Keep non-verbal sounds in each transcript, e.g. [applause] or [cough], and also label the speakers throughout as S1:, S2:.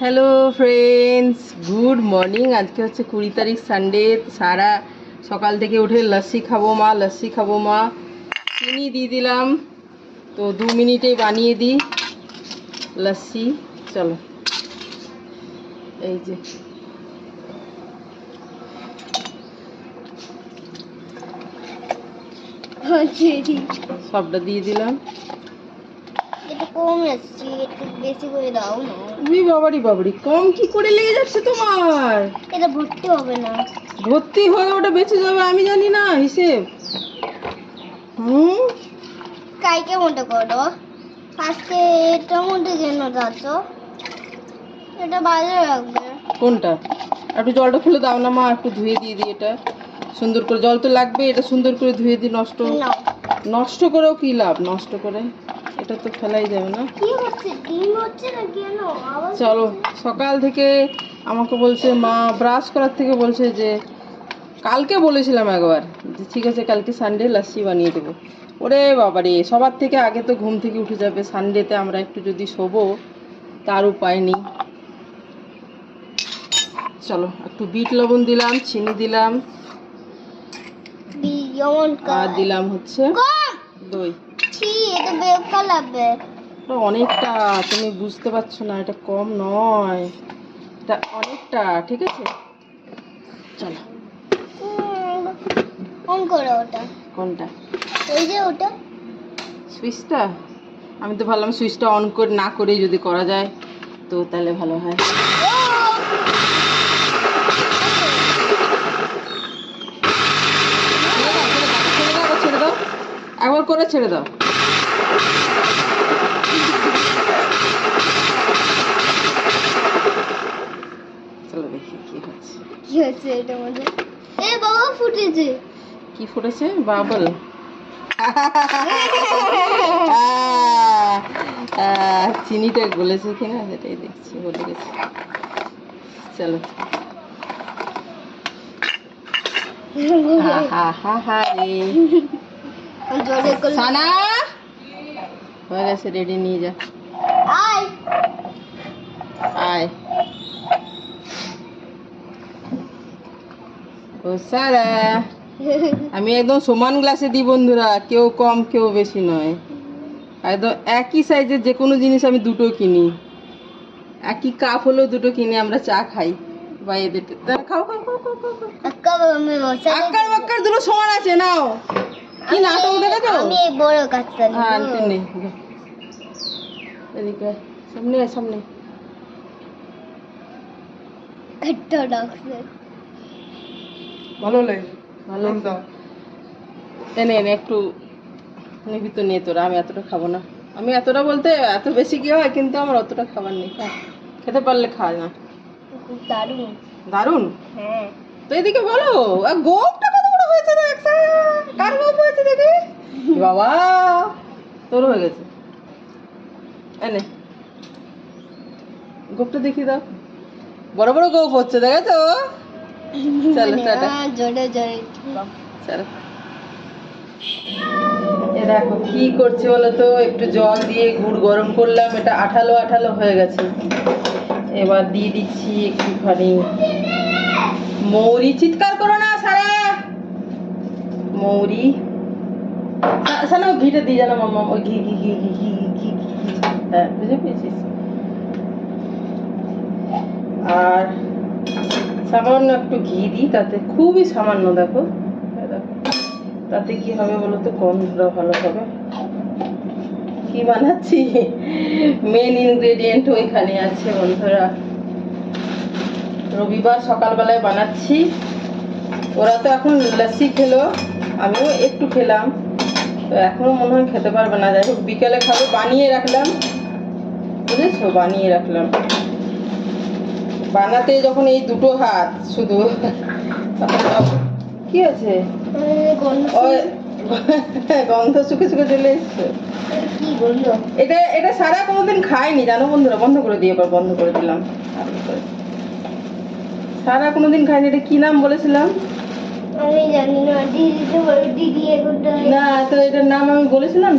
S1: Hello friends good morning আজকে হচ্ছে কুড়ি তারিখ সানডে সারা সকাল থেকে উঠে লস্যি খাব মা লস্যি খাব মা। চিনি দিয়ে দিলাম। তো দু মিনিটেই বানিয়ে দিই। লস্যি চলো। এই যে। সবটা দিয়ে দিলাম।
S2: কম এসছি একটু বেশি করে দাও না।
S1: উই বাবারি বাবারি কম কি করে লেগে যাচ্ছে তোমার?
S2: এটা ভর্তি হবে না।
S1: ভর্তি হয়ে ওটা বেঁচে যাবে আমি জানি না হিসেব। হুম?
S2: কাইকে মতো করো? আজকে এটা কেন যাচ্ছ? এটা রাখবে
S1: কোনটা? একটু জলটা খুলে দাও না মা একটু ধুয়ে দিয়ে দিই এটা। সুন্দর করে জল তো লাগবে এটা সুন্দর করে ধুয়ে দিই নষ্ট নষ্ট করেও কি লাভ? নষ্ট করে? এটা তো ফেলাই যাবে না।
S2: কি হচ্ছে? ডিম হচ্ছে না কেন? আবার
S1: চলো সকাল থেকে আমাকে বলছে মা ব্রাশ করার থেকে বলছে যে কালকে বলেছিলাম একবার যে ঠিক আছে কালকে সানডে লাস্সি বানিয়ে দেবো। ওরে বাবা রে সবার থেকে আগে তো ঘুম থেকে উঠে যাবে। সানডেতে আমরা একটু যদি শোবো তার উপায় নেই। চলো একটু বিট লবণ দিলাম চিনি দিলাম। আর দিলাম হচ্ছে দই।
S2: ছি এটা বেকার লাগবে
S1: অনেকটা তুমি বুঝতে পারছ না এটা কম নয়। এটা অনেকটা ঠিক আছে? চলো।
S2: অন করো ওটা।
S1: কোনটা?
S2: ওই যে ওটা।
S1: সুইচটা? আমি তো ভাবলাম সুইচটা অন করে না করে যদি করা যায় তো তাহলে ভালো হয়। একবার করে ছেড়ে দাও। চলো দেখি কি হচ্ছে।
S2: কি হচ্ছে এটা মধ্যে এ বাবা ফুটেছে।
S1: কি ফুটেছে? বাবল। [laughs] চিনিটা গলেছে কিনা সেটাই দেখছি বলে গেছে। চলো। [laughs] হা হা হা হা সানা? হয়ে গেছে রেডি নিয়ে যা।
S2: আয়।
S1: আয়। ও সারা আমি একদম সমান গ্লাসে দিই বন্ধুরা কেউ কম কেউ বেশি নয়। একদম একই সাইজের যে কোনো জিনিস আমি দুটো কিনি। একই কাপ হলেও দুটো কিনে আমরা চা খাই। বা এদের তারা খাও খাও খাও খাও খাও আক্কার বাক্কার দুটো সমান আছে নাও। কি নাটক দেখেছ
S2: আমি এই বড়
S1: হ্যাঁ এদিকে সামনে সামনে।
S2: একটা ডাকছে
S1: ভালো লাগে ভালো। এনে এনে একটু নিবি তো নিয়ে তোরা আমি এতটা খাব না। আমি এতটা বলতে এত বেশি কি হয় কিন্তু আমার অতটা খাবার নেই। খেতে পারলে খা না।
S2: খুব দারুণ।
S1: দারুণ?
S2: হ্যাঁ।
S1: তো এদিকে বলো গোপটা হয়েছে দেখ কার গোপ হয়েছে দেখি? [laughs] বাবা তোর হয়ে গেছে। এনে গোপটা দেখি দাও। বড় বড় গোপ হচ্ছে দেখেছ? [laughs] চলো টাটা।
S2: হ্যাঁ, জোরে জোরে।
S1: চলো। এ দেখো কি করছে বলো তো একটু জল দিয়ে গুড় গরম করলাম এটা আঠালো আঠালো হয়ে গেছে। এবার দিয়ে দিচ্ছি একটুখানি। মৌরি চিৎকার করো না সারা মৌরি শোনো ঘিটা দিয়ে জানো মাম্মা ওই ঘি ঘি ঘি ঘি ঘি ঘি ঘি ঘি হ্যাঁ বুঝে পেয়েছিস আর সামান্য একটু ঘি দিই তাতে খুবই সামান্য দেখো তাতে কি হবে বলো তো গন্ধটা ভালো হবে কি বানাচ্ছি মেন ইনগ্রেডিয়েন্ট ওইখানে আছে বন্ধুরা রবিবার সকালবেলায় বানাচ্ছি ওরা তো এখন লস্যি খেলো আমিও একটু খেলাম। তো এখনও মনে হয় খেতে পারবে না। যাই হোক বিকেলে খাবে। বানিয়ে রাখলাম। বুঝেছ? বানিয়ে রাখলাম। বানাতে যখন এই দুটো হাত শুধু কি আছে
S2: গন্ধ
S1: গন্ধ শুকে শুকে চলে এসছে। এটা এটা সারা কোনোদিন খায়নি জানো বন্ধুরা? বন্ধ করে দিয়ে এবার বন্ধ করে দিলাম। সারা কোনোদিন খায়নি এটা কি নাম বলেছিলাম?
S2: আমি জানি না।
S1: না তো এটার নাম আমি বলেছিলাম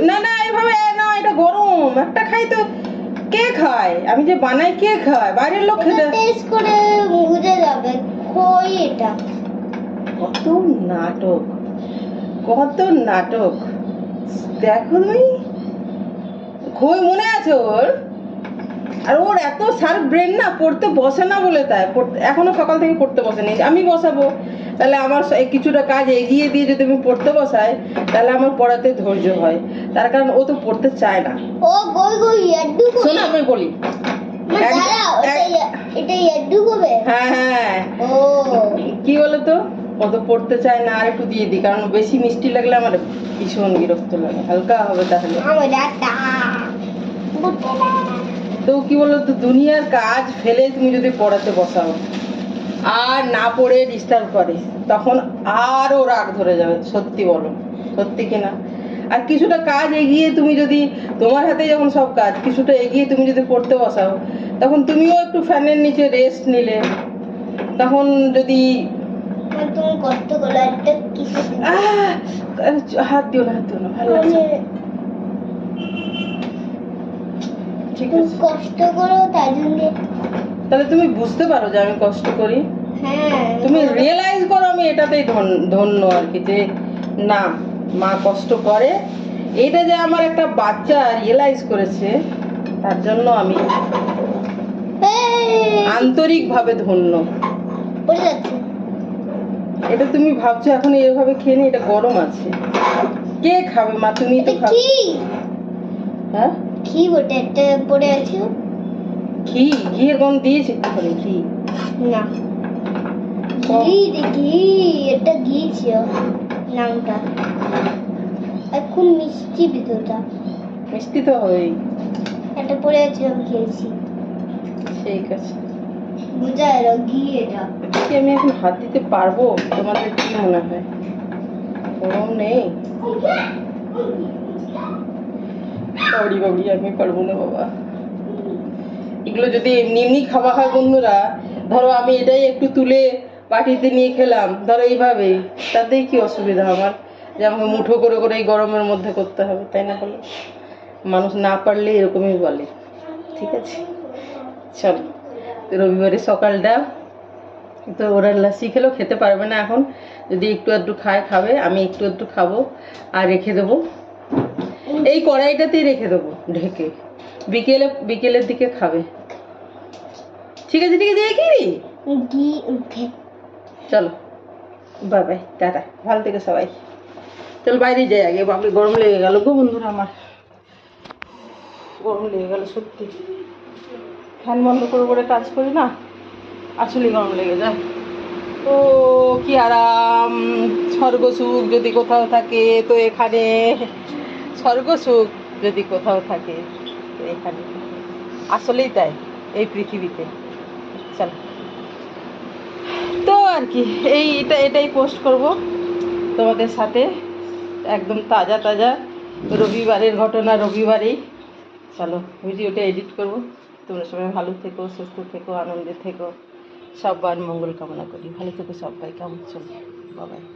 S1: না না এভাবে না এটা গরম। একটা খাই তো কে খায়? আমি যে বানাই কে খায়? বাইরের লোক খেতে
S2: টেস্ট করে বুঝে যাবে খই এটা।
S1: কত নাটক কত নাটক। দেখো তুমি। খই মনে আছে ওর? আর ওর এত শার্প ব্রেন না পড়তে বসে না বলে তাই। এখনও সকাল থেকে পড়তে বসেনি। আমি বসাবো। তাহলে আমার কিছুটা কাজ এগিয়ে দিয়ে যদি আমি পড়তে বসাই তাহলে আমার পড়াতে ধৈর্য হয়। তার কারণ ও তো পড়তে চায় না।
S2: ও গই গই ইয়াড্ডু
S1: শোনো আমি বলি।
S2: এটা ইয়া- হবে
S1: হ্যাঁ হ্যাঁ।
S2: ও।
S1: কি বলো তো ও তো পড়তে চায় না আর একটু দিয়ে দিই। কারণ বেশি মিষ্টি লাগলে আমার ভীষণ বিরক্ত লাগে। হালকা হবে তাহলে।
S2: আমার
S1: তো কি বলো তো দুনিয়ার কাজ ফেলে তুমি যদি পড়াতে বসাও আর না পড়ে ডিস্টার্ব করে তখন আরও রাগ ধরে যাবে সত্যি বলো সত্যি কিনা আর কিছুটা কাজ এগিয়ে তুমি যদি তোমার হাতে যখন সব কাজ কিছুটা এগিয়ে তুমি যদি পড়তে বসাও তখন তুমিও একটু ফ্যানের নিচে রেস্ট নিলে তখন যদি হাত দিও না হাত দিও না ভালো লাগছে
S2: কষ্ট করো তাই জন্য।
S1: তাহলে তুমি বুঝতে পারো যে আমি কষ্ট করি?
S2: হ্যাঁ।
S1: তুমি রিয়েলাইজ করো আমি এটাতেই ধন্য আর কি যে না মা কষ্ট করে। এটা যে আমার একটা বাচ্চা রিয়েলাইজ করেছে তার জন্য আমি আন্তরিকভাবে ধন্য। এটা তুমি ভাবছ এখন এভাবে খেয়ে নি এটা গরম আছে। কে খাবে মা? তুমি তো খাবে। হ্যাঁ?
S2: কি বটে একটা পড়ে আছে।
S1: ঘি? ঘিয়ের গন্ধ দিয়েছে? একটুখানি ঘি?
S2: না। ঘি ঘি এটা ঘি ছিল নামটা। এখন মিষ্টি ভিতরটা
S1: মিষ্টি তো হবেই।
S2: একটা পড়ে আছে আমি খেয়েছি।
S1: ঠিক আছে।
S2: বোঝা এলো ঘি এটা।
S1: কি আমি এখন হাত দিতে পারব? তোমাদের কি মনে হয়? গরম নেই? বাবরি বাবরি আমি পারব না বাবা। এগুলো যদি এমনি এমনি খাওয়া হয় বন্ধুরা, ধরো আমি এটাই একটু তুলে বাটিতে নিয়ে খেলাম, ধরো এইভাবে, তাতেই কি অসুবিধা আমার? যে আমাকে মুঠো করে করে এই গরমের মধ্যে করতে হবে, তাই না বলো? মানুষ না পারলে এরকমই বলে, ঠিক আছে? চল তো রবিবারের সকালটা তো ওরা লাসি খেলেও খেতে পারবে না এখন। যদি একটু একটু খায়, খাবে, আমি একটু একটু খাব, আর রেখে দেবো। এই কড়াইটাতেই রেখে দেবো ঢেকে। বিকেলে বিকেলের দিকে খাবে। ঠিক আছে ঠিক আছে কি? চলো। Bye bye tata. ভালো থেকে সবাই। চল বাইরে যাই আগে বাপরে গরম লেগে গেল গো বন্ধুরা আমার। গরম লেগে গেল সত্যি। ফ্যান বন্ধ করে করে কাজ করি না আসলেই গরম লেগে যায়। ও কি আরাম। স্বর্গসুখ যদি কোথাও থাকে তো এখানে স্বর্গসুখ যদি কোথাও থাকে এখানে আসলেই তাই, এই পৃথিবীতে। চলো। তো আর কি, এই এটা, এটাই পোস্ট করব তোমাদের সাথে। একদম তাজা তাজা রবিবারের ঘটনা, রবিবারেই। চলো, ভিডিওটা এডিট করব। তোমরা সবাই ভালো থেকো, সুস্থ থেকো, আনন্দে থেকো। সবার মঙ্গল কামনা করি। ভালো থেকো সবাই, কেমন চলো বাবাই